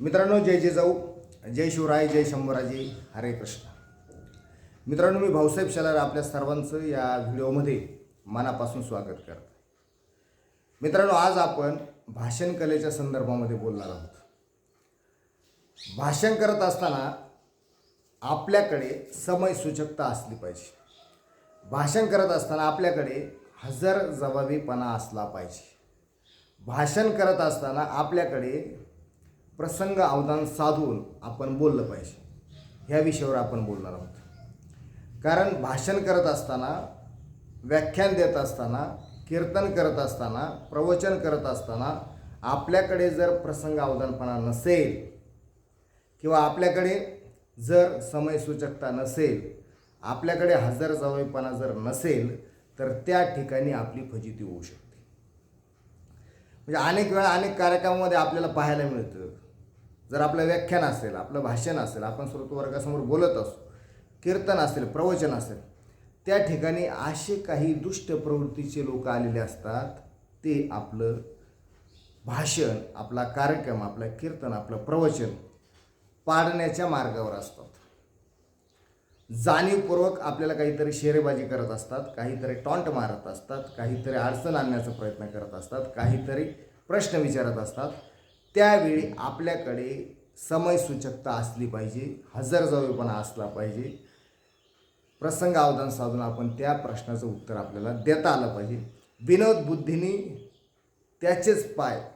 मित्रांनो जय जिजाऊ जय शिवराय जय शंभराजी हरे कृष्ण. मित्रांनो मी भाऊसाहेब शेलार आपल्या सर्वांचं या व्हिडिओमध्ये मनापासून स्वागत करतो मित्रांनो आज आपण भाषण कलेच्या संदर्भामध्ये बोलणार आहोत. भाषण करत असताना आपल्याकडे समयसूचकता असली पाहिजे. भाषण करत असताना आपल्याकडे हजर जबाबीपणा असला पाहिजे. भाषण करत असताना आपल्याकडे प्रसंग अवधान साधून आपण बोललं पाहिजे. ह्या विषयावर आपण बोलणार आहोत. कारण भाषण करत असताना व्याख्यान देत असताना कीर्तन करत असताना प्रवचन करत असताना आपल्याकडे जर प्रसंग अवधानपणा नसेल किंवा आपल्याकडे जर समयसूचकता नसेल आपल्याकडे हजर जवळपणा जर नसेल तर त्या ठिकाणी आपली फजिती होऊ शकते. म्हणजे अनेक वेळा अनेक कार्यक्रमामध्ये आपल्याला पाहायला मिळतं. जर आपलं व्याख्यान असेल आपलं भाषण असेल आपण श्रोतवर्गासमोर बोलत असू कीर्तन असेल प्रवचन असेल त्या ठिकाणी असे काही दुष्ट प्रवृत्तीचे लोक आलेले असतात ते आपलं भाषण आपला कार्यक्रम आपलं कीर्तन आपलं प्रवचन पाडण्याच्या मार्गावर असतात. जाणीवपूर्वक आपल्याला काहीतरी शेरेबाजी करत असतात काहीतरी टॉन्ट मारत असतात काहीतरी अडचण आणण्याचा प्रयत्न करत असतात काहीतरी प्रश्न विचारत असतात. त्यावेळी आपल्याकडे समयसूचकता असली पाहिजे हजरजबाबीपणा असला पाहिजे. प्रसंग अवधान साधून आपण त्या प्रश्नाचं उत्तर आपल्याला देता आलं पाहिजे. विनोद बुद्धीने त्याचेच पाय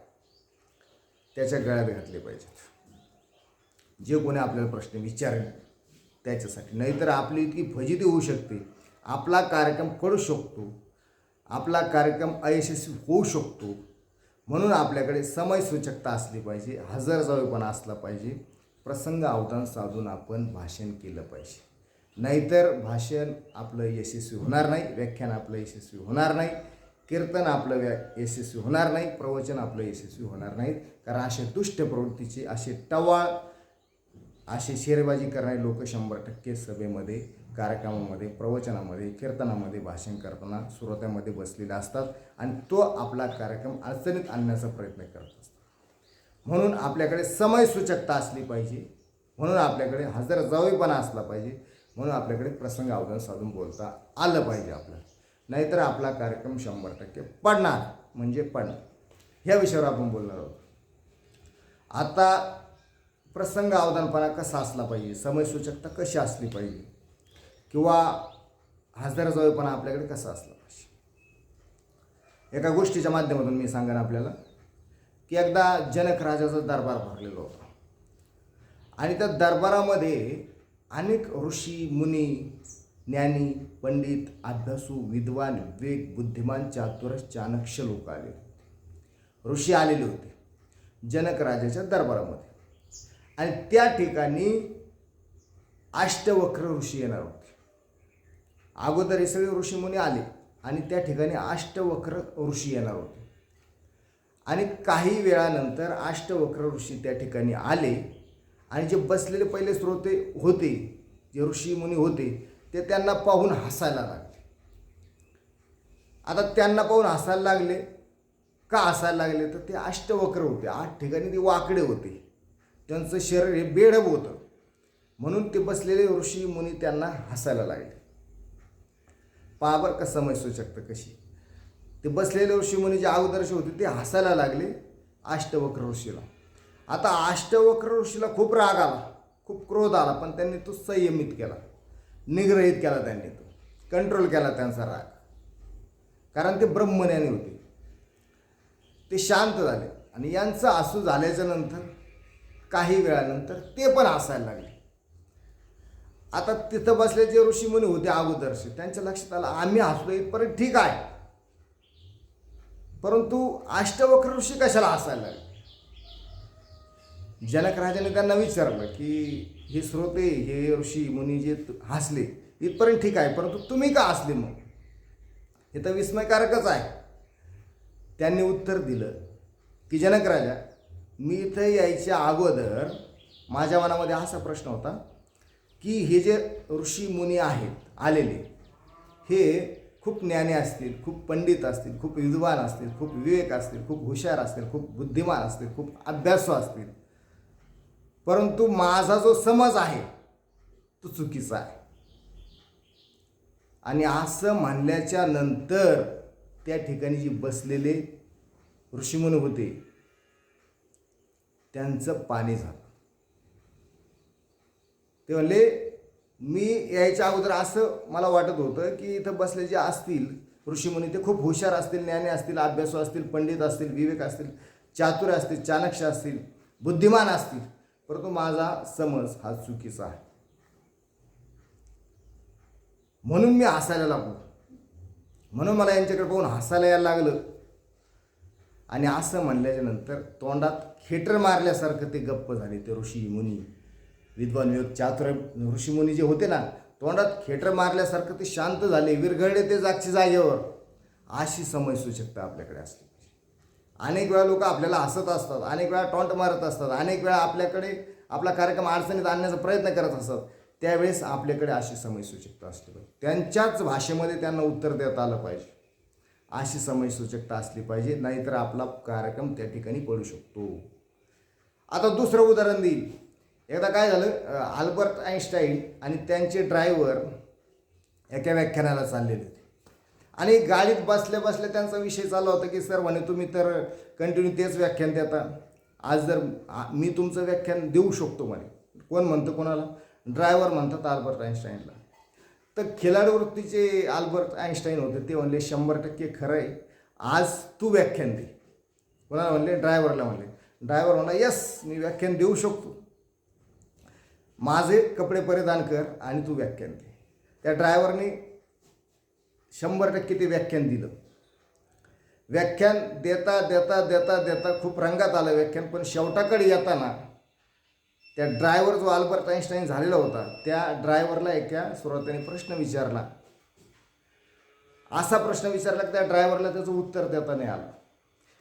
त्याच्या गळ्यात घातले पाहिजेत. जे कोणी आपल्याला प्रश्न विचारेल त्याच्यासाठी. नाहीतर आपली इतकी फजिती होऊ शकते. आपला कार्यक्रम करू शकतो. आपला कार्यक्रम अयशस्वी होऊ शकतो. म्हणून आपल्याकडे समयसूचकता असली पाहिजे हजरजबाबीपणा असला पाहिजे प्रसंग अवधान साधून आपण भाषण केलं पाहिजे. नाहीतर भाषण आपलं यशस्वी होणार नाही व्याख्यान आपलं यशस्वी होणार नाही कीर्तन आपलं व्या यशस्वी होणार नाही प्रवचन आपलं यशस्वी होणार नाही कारण असे दुष्ट प्रवृत्तीचे असे टवाळ असे शेरेबाजी करणारे लोक शंभर टक्के सभेमध्ये कार्यक्रमामध्ये प्रवचनामध्ये कीर्तनामध्ये भाषण करताना श्रोत्यामध्ये बसलेले असतात आणि तो आपला कार्यक्रम अडचणीत आणण्याचा प्रयत्न करत असतात म्हणून आपल्याकडे समयसूचकता असली पाहिजे. म्हणून आपल्याकडे हजर जबाबीपणा असला पाहिजे. म्हणून आपल्याकडे प्रसंग अवधान साधून बोलता आलं पाहिजे आपल्याला. नाहीतर आपला कार्यक्रम शंभर टक्के पडणार. म्हणजे पडणार. ह्या विषयावर आपण बोलणार आहोत. आता प्रसंग अवधानपणा कसा असला पाहिजे? समयसूचकता कशी असली पाहिजे? किंवा हजरजवळपणा आपल्याकडे कसा असला पाहिजे? एका गोष्टीच्या माध्यमातून मी सांगेन आपल्याला की एकदा जनक राजाचा दरबार भरलेला होता. आणि त्या दरबारामध्ये अनेक ऋषी मुनी ज्ञानी पंडित अभ्यासू विद्वान विवेक बुद्धिमान चातुर चाणक्ष लोक आले. होते ऋषी आलेले होते जनक राजाच्या दरबारामध्ये. आणि त्या ठिकाणी अष्टवक्र ऋषी येणार होते. अगोदर हे सगळे ऋषीमुनी आले आणि त्या ठिकाणी अष्टवक्र ऋषी येणार होते. आणि काही वेळानंतर अष्टवक्र ऋषी त्या ठिकाणी आले आणि जे बसलेले पहिले श्रोते होते जे ऋषी मुनी होते ते त्यांना पाहून हसायला लागले. आता त्यांना पाहून हसायला लागले. का हसायला लागले? तर ते अष्टवक्र होते. आठ ठिकाणी ते वाकडे होते. त्यांचं शरीर हे बेढब होतं. म्हणून ते बसलेले ऋषी मुनी त्यांना हसायला लागले. पाबर का समय शकतं कशी. ते बसलेले ऋषी मुनी जे अगोदरशी होते ते हसायला लागले अष्टवक्र ऋषीला. आता अष्टवक्र ऋषीला खूप राग आला खूप क्रोध आला पण त्यांनी तो संयमित केला. निग्रहित केला त्यांनी तो. कंट्रोल केला त्यांचा राग. कारण ते ब्रह्मज्ञानी होते. ते शांत झाले. आणि यांचं आसू झाल्याच्यानंतर काही वेळानंतर ते पण हसायला लागले. आता तिथं बसले जे ऋषीमुनी होते अगोदरचे त्यांच्या लक्षात आलं आम्ही हसलो परत ठीक आहे. परंतु अष्टवक्र ऋषी कशाला हसायला लागले? जनक राजाने त्यांना विचारलं की हे श्रोते हे ऋषी मुनी जे हसले इथपर्यंत ठीक आहे परंतु तुम्ही का हसले मग? हे तर विस्मयकारकच आहे. त्यांनी उत्तर दिलं की जनक राजा मी इथं यायच्या अगोदर माझ्या मनामध्ये असा प्रश्न होता की हे जे ऋषी मुनी आहेत आलेले हे खूप ज्ञानी असतील खूप पंडित असतील खूप विद्वान असतील खूप विवेक असतील खूप हुशार असतील खूप बुद्धिमान असतील खूप अभ्यासू असतील. परंतु माझा जो समज आहे तो चुकीचा आहे. आणि असं म्हणल्याच्या नंतर त्या ठिकाणी जी बसलेले ऋषीमुनी होते त्यांचं पाणी झालं. ते म्हणले मी यायच्या अगोदर असं मला वाटत होतं की इथं बसले जे असतील ऋषीमुनी ते खूप हुशार असतील ज्ञानी असतील अभ्यासू असतील पंडित असतील विवेक असतील चातुर असतील चाणक्य असतील बुद्धिमान असतील परंतु माझा समज हा चुकीचा आहे. म्हणून मी हसायला लागलो. म्हणून मला यांच्याकडे पाहून हसायला यायला लागलं. आणि असं म्हणल्याच्या नंतर तोंडात खेटर मारल्यासारखं ते गप्प झाले ते ऋषी मुनी. विद्वान विवेक चातुर ऋषीमुनी जे होते ना तोंडात खेटर मारल्यासारखं ते शांत झाले विरघळले ते जागची जागेवर. अशी समय सूचकता आपल्याकडे असते अनेक वेळा लोक आपल्याला हसत असतात अनेक वेळा टॉन्ट मारत असतात अनेक वेळा आपल्याकडे आपला कार्यक्रम अडचणीत आणण्याचा प्रयत्न करत असतात त्यावेळेस आपल्याकडे अशी समय सूचकता असते पाहिजे. त्यांच्याच भाषेमध्ये त्यांना उत्तर देता आलं पाहिजे. अशी समयसूचकता असली पाहिजे नाहीतर आपला कार्यक्रम त्या ठिकाणी पडू शकतो. आता दुसरं उदाहरण देईल. एकदा काय झालं आल्बर्ट आईन्स्टाईन आणि त्यांचे ड्रायव्हर एका व्याख्यानाला चाललेले होते. आणि गाडीत बसल्या बसल्या त्यांचा विषय चालला होता की सर म्हणे तुम्ही तर कंटिन्यू तेच व्याख्यान देता. आज जर मी तुमचं व्याख्यान देऊ शकतो म्हणे. कोण म्हणतं कोणाला? ड्रायव्हर म्हणतात आल्बर्ट आईन्स्टाईनला तर खिलाडूवृत्तीचे वृत्तीचे आईन्स्टाईन होते ते म्हणले शंभर टक्के खरं आहे. आज तू व्याख्यान दे. कोणाला म्हणले? ड्रायव्हरला म्हणले. ड्रायव्हर म्हणा यस मी व्याख्यान देऊ शकतो. माझे कपडे परिधान कर आणि तू व्याख्यान दे. त्या ड्रायव्हरने शंभर टक्के ते व्याख्यान दिलं. व्याख्यान देता देता देता देता खूप रंगात आलं व्याख्यान पण शेवटाकडे येताना त्या ड्रायव्हर जो आल्बर्ट आईन्स्टाईन झालेला होता त्या ड्रायव्हरला एका सुरुवातीने प्रश्न विचारला. असा प्रश्न विचारला की त्या ड्रायव्हरला त्याचं उत्तर देता नाही आलं.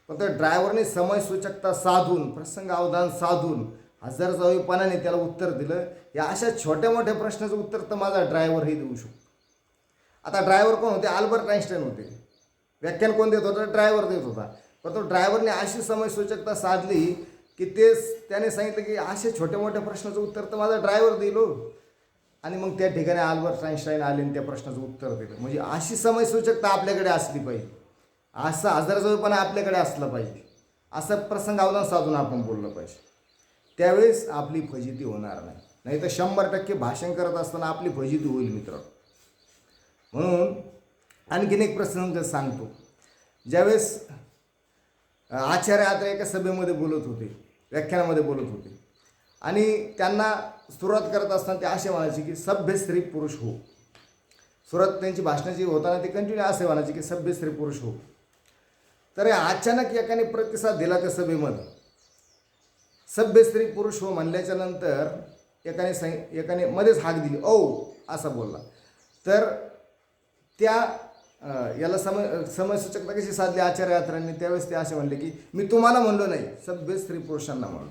पण त्या ड्रायव्हरने समय सूचकता साधून प्रसंग अवधान साधून हजार जावीपणाने त्याला उत्तर दिलं. या अशा छोट्या मोठ्या प्रश्नाचं उत्तर तर माझा ड्रायव्हरही देऊ शकतो. आता ड्रायव्हर कोण होते? आल्बर्ट आईन्स्टाईन होते. व्याख्यान कोण देत होता? ड्रायव्हर देत होता. पण तो ड्रायव्हरने अशी समय सूचकता साधली की ते त्याने सांगितलं की असे छोट्या मोठ्या प्रश्नाचं उत्तर तर माझा ड्रायव्हर दिलो हो. आणि मग त्या ठिकाणी आल्बर्ट आईन्स्टाईन आले आणि त्या प्रश्नाचं उत्तर दिलं म्हणजे अशी समयसूचकता आपल्याकडे असली पाहिजे. असं आजारजवळपणा आपल्याकडे असलं पाहिजे. असं प्रसंग अवधान साधून आपण बोललं पाहिजे. त्यावेळेस आपली फजिती होणार नाही. नाही तर शंभर टक्के भाषण करत असताना आपली फजिती होईल मित्र. म्हणून आणखीन एक प्रसंग सांगतो. ज्यावेळेस आचार्य आता एका सभेमध्ये बोलत होते. व्याख्यानामध्ये बोलत होते. आणि त्यांना सुरुवात करत असताना ते असे म्हणायचे की सभ्य स्त्री पुरुष हो. सुरुवात त्यांची भाषणाची होताना ते कंटिन्यू असे म्हणायचे की सभ्य स्त्री पुरुष हो. तर हे अचानक एकाने प्रतिसाद दिला त्या सभेमध्ये. सभ्य स्त्री पुरुष हो म्हणल्याच्या नंतर एकाने सांग एकाने मध्येच हाक दिली ओ असा बोलला. तर त्या याला सम समसूचकता कशी साधली आचार्य यात्रांनी त्यावेळेस ते असे म्हणले की मी तुम्हाला म्हणलो नाही. सभ्य स्त्री पुरुषांना म्हणलो.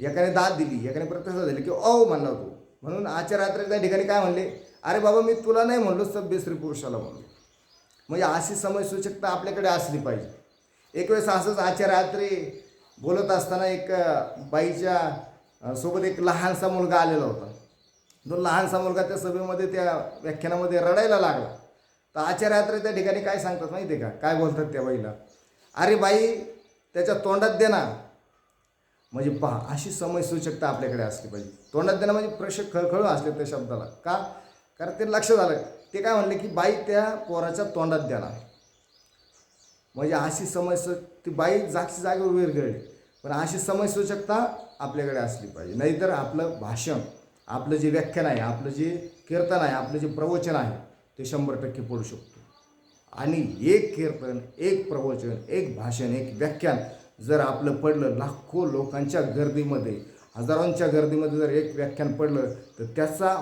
एकाने दाद दिली एकाने प्रत्यक्ष दिली की ओ म्हणला तू. म्हणून आचार्य यात्रे त्या ठिकाणी काय म्हणले? अरे बाबा मी तुला नाही म्हणलो सभ्य स्त्री पुरुषाला म्हणलो. म्हणजे अशी समयसूचकता आपल्याकडे असली पाहिजे. एक वेळेस असंच आचार्य यात्रे बोलत असताना एक बाईच्या सोबत एक लहानसा मुलगा आलेला होता. तो लहानसा मुलगा त्या सभेमध्ये त्या व्याख्यानामध्ये रडायला लागला. तर आचार्यात्र त्या ठिकाणी काय सांगतात माहिती आहे का? काय बोलतात त्या बाईला? अरे बाई त्याच्या तोंडात दे ना. म्हणजे पहा अशी समयसूचकता आपल्याकडे असली पाहिजे. तोंडात देणं म्हणजे प्रेक्षक खळखळू असले त्या शब्दाला. का? कारण ते लक्ष झालं ते काय म्हणले की बाई त्या पोराच्या तोंडात देणार म्हणजे अशी समस्या ती बाई जागची जागेवर विरघळली पण अशी समयसूचकता आपल्याकडे असली पाहिजे. नाहीतर आपलं भाषण आपलं जे व्याख्यान आहे आपलं जे कीर्तन आहे आपलं जे प्रवचन आहे ते शंभर टक्के पडू शकतो. आणि एक कीर्तन एक प्रवचन एक भाषण एक व्याख्यान जर आपलं पडलं लाखो लोकांच्या गर्दीमध्ये हजारोंच्या गर्दीमध्ये जर एक व्याख्यान पडलं तर त्याचा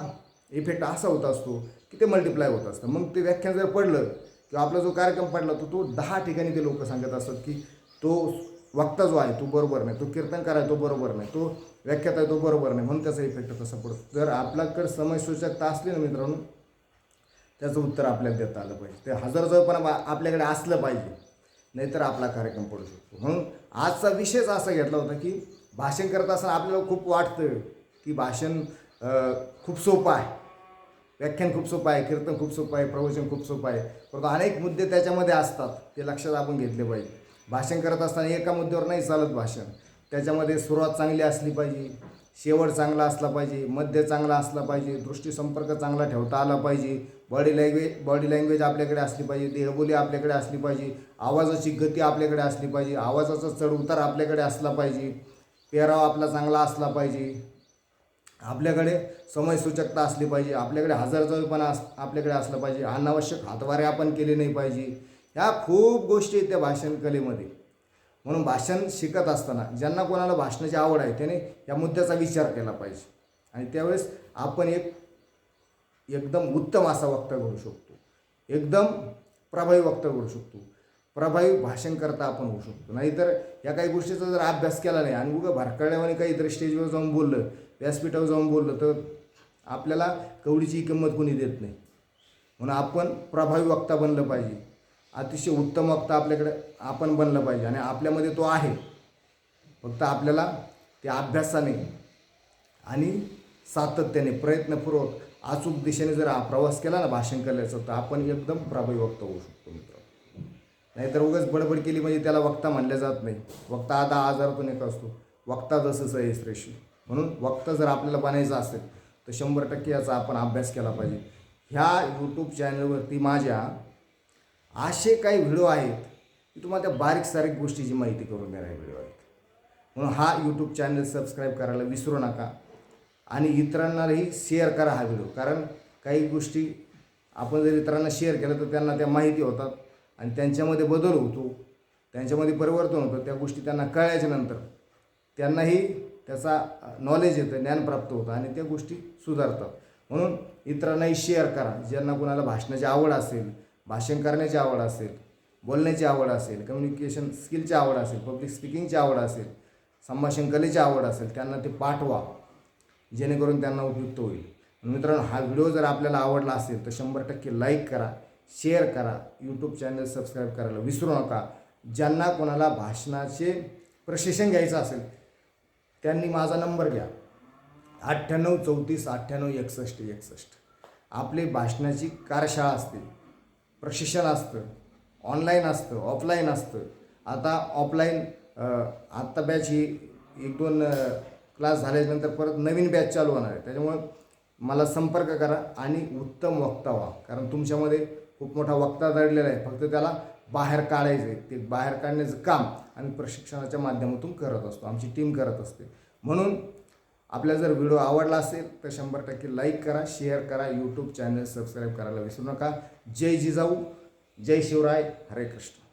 इफेक्ट असा होत असतो की ते मल्टिप्लाय होत असतं. मग ते व्याख्यान जर पडलं किंवा आपला जो कार्यक्रम पडला तर तो दहा ठिकाणी ते लोक सांगत असतात की तो वक्ता जो आहे तो बरोबर नाही. तो कीर्तनकार आहे तो बरोबर नाही. तो व्याख्यात आहे तो बरोबर नाही. म्हणून त्याचा इफेक्ट तसा पडतो. जर आपल्याकडे समयसूचकता असली ना मित्रांनो त्याचं उत्तर आपल्याला देता आलं पाहिजे. ते हजार जवळपणा आपल्याकडे असलं पाहिजे. नाहीतर आपला कार्यक्रम पडू शकतो. म्हणून आजचा विषयच असा घेतला होता की भाषण करत असताना आपल्याला खूप वाटतं की भाषण खूप सोपं आहे. व्याख्यान खूप सोपं आहे कीर्तन खूप सोपं आहे प्रवचन खूप सोपं आहे. परंतु अनेक मुद्दे त्याच्यामध्ये असतात ते लक्षात आपण घेतले पाहिजे. भाषण करत असताना एका मुद्द्यावर नाही चालत भाषण. त्याच्यामध्ये सुरुवात चांगली असली पाहिजे. शेवट चांगला असला पाहिजे मध्य चांगला असला पाहिजे दृष्टी संपर्क चांगला ठेवता आला पाहिजे बॉडी लँग्वेज बॉडी लँग्वेज आपल्याकडे असली पाहिजे देहबोली आपल्याकडे असली पाहिजे आवाजाची गती आपल्याकडे असली पाहिजे आवाजाचा चढ उतार आपल्याकडे असला पाहिजे पेहराव आपला चांगला असला पाहिजे आपल्याकडे समयसूचकता असली पाहिजे आपल्याकडे हजरजवीपणा अस आपल्याकडे असलं पाहिजे अनावश्यक हातवारे आपण केले नाही पाहिजे ह्या खूप गोष्टी आहेत त्या भाषण कलेमध्ये. म्हणून भाषण शिकत असताना ज्यांना कोणाला भाषणाची आवड आहे त्याने या मुद्द्याचा विचार केला पाहिजे. आणि त्यावेळेस आपण एक एकदम उत्तम असा वक्ता करू शकतो. एकदम प्रभावी वक्ता करू शकतो. प्रभावी भाषण करता आपण होऊ शकतो. नाहीतर या काही गोष्टीचा जर अभ्यास केला नाही आणि उगं भरकळल्यावाने काहीतरी स्टेजवर जाऊन बोललं व्यासपीठावर जाऊन बोललं तर आपल्याला कवडीची किंमत कोणी देत नाही. म्हणून आपण प्रभावी वक्ता बनलं पाहिजे. अतिशय उत्तम वक्ता आपल्याकडे आपण बनलं पाहिजे आणि आपल्यामध्ये तो आहे. फक्त आपल्याला त्या अभ्यासाने आणि सातत्याने प्रयत्नपूर्वक अचूक दिशेने जर हा प्रवास केला ना भाषण करायचं तर आपण एकदम प्रभावी वक्ता होऊ शकतो मित्र. नाहीतर उगाच बडबड केली म्हणजे त्याला वक्ता म्हणल्या जात नाही. वक्ता आता आजारातून एक असतो. वक्ता जसंच आहे श्रेष्ठी. म्हणून वक्ता जर आपल्याला बनायचं असेल तर शंभर टक्के याचा आपण अभ्यास केला पाहिजे. ह्या यूट्यूब चॅनलवरती माझ्या असे काही व्हिडिओ आहेत की तुम्हाला त्या बारीक सारीक गोष्टीची माहिती करून देणारे व्हिडिओ आहेत. म्हणून हा यूट्यूब चॅनल सबस्क्राईब करायला विसरू नका आणि इतरांनाही शेअर करा हा व्हिडिओ. कारण काही गोष्टी आपण जर इतरांना शेअर केलं तर त्यांना त्या माहिती होतात आणि त्यांच्यामध्ये बदल होतो त्यांच्यामध्ये परिवर्तन होतं त्या गोष्टी त्यांना कळल्याच्या नंतर त्यांनाही त्याचा नॉलेज येतं ज्ञान प्राप्त होतं आणि त्या गोष्टी सुधारतात. म्हणून इतरांनाही शेअर करा. ज्यांना कोणाला भाषणाची आवड असेल भाषण करण्याची आवड असेल बोलण्याची आवड असेल कम्युनिकेशन स्किलची आवड असेल पब्लिक स्पीकिंगची आवड असेल संभाषण कलेची आवड असेल त्यांना ते पाठवा जेणेकरून त्यांना उपयुक्त होईल. मित्रांनो हा व्हिडिओ जर आपल्याला आवडला असेल तर शंभर टक्के लाईक करा शेअर करा यूट्यूब चॅनल सबस्क्राईब करायला विसरू नका. ज्यांना कोणाला भाषणाचे प्रशिक्षण घ्यायचं असेल त्यांनी माझा नंबर घ्या. अठ्ठ्याण्णव चौतीस अठ्ठ्याण्णव एकसष्ट एकसष्ट. आपली भाषणाची कार्यशाळा असते. प्रशिक्षण असतं. ऑनलाईन असतं ऑफलाईन असतं. आता ऑफलाईन आत्ता बॅच ही एक दोन क्लास झाल्यानंतर परत नवीन बॅच चालू होणार आहे. त्याच्यामुळं मला संपर्क करा आणि उत्तम वक्ता व्हा. कारण तुमच्यामध्ये खूप मोठा वक्ता दडलेला आहे. फक्त त्याला बाहेर काढायचं आहे. ते बाहेर काढण्याचं काम आम्ही प्रशिक्षणाच्या माध्यमातून करत असतो. आमची टीम करत असते. म्हणून आपल्याला जर व्हिडिओ आवडला असेल तर शंभर टक्के लाईक करा शेअर करा यूट्यूब चॅनल सबस्क्राईब करायला विसरू नका. जय जिजाऊ जय शिवराय हरे कृष्ण.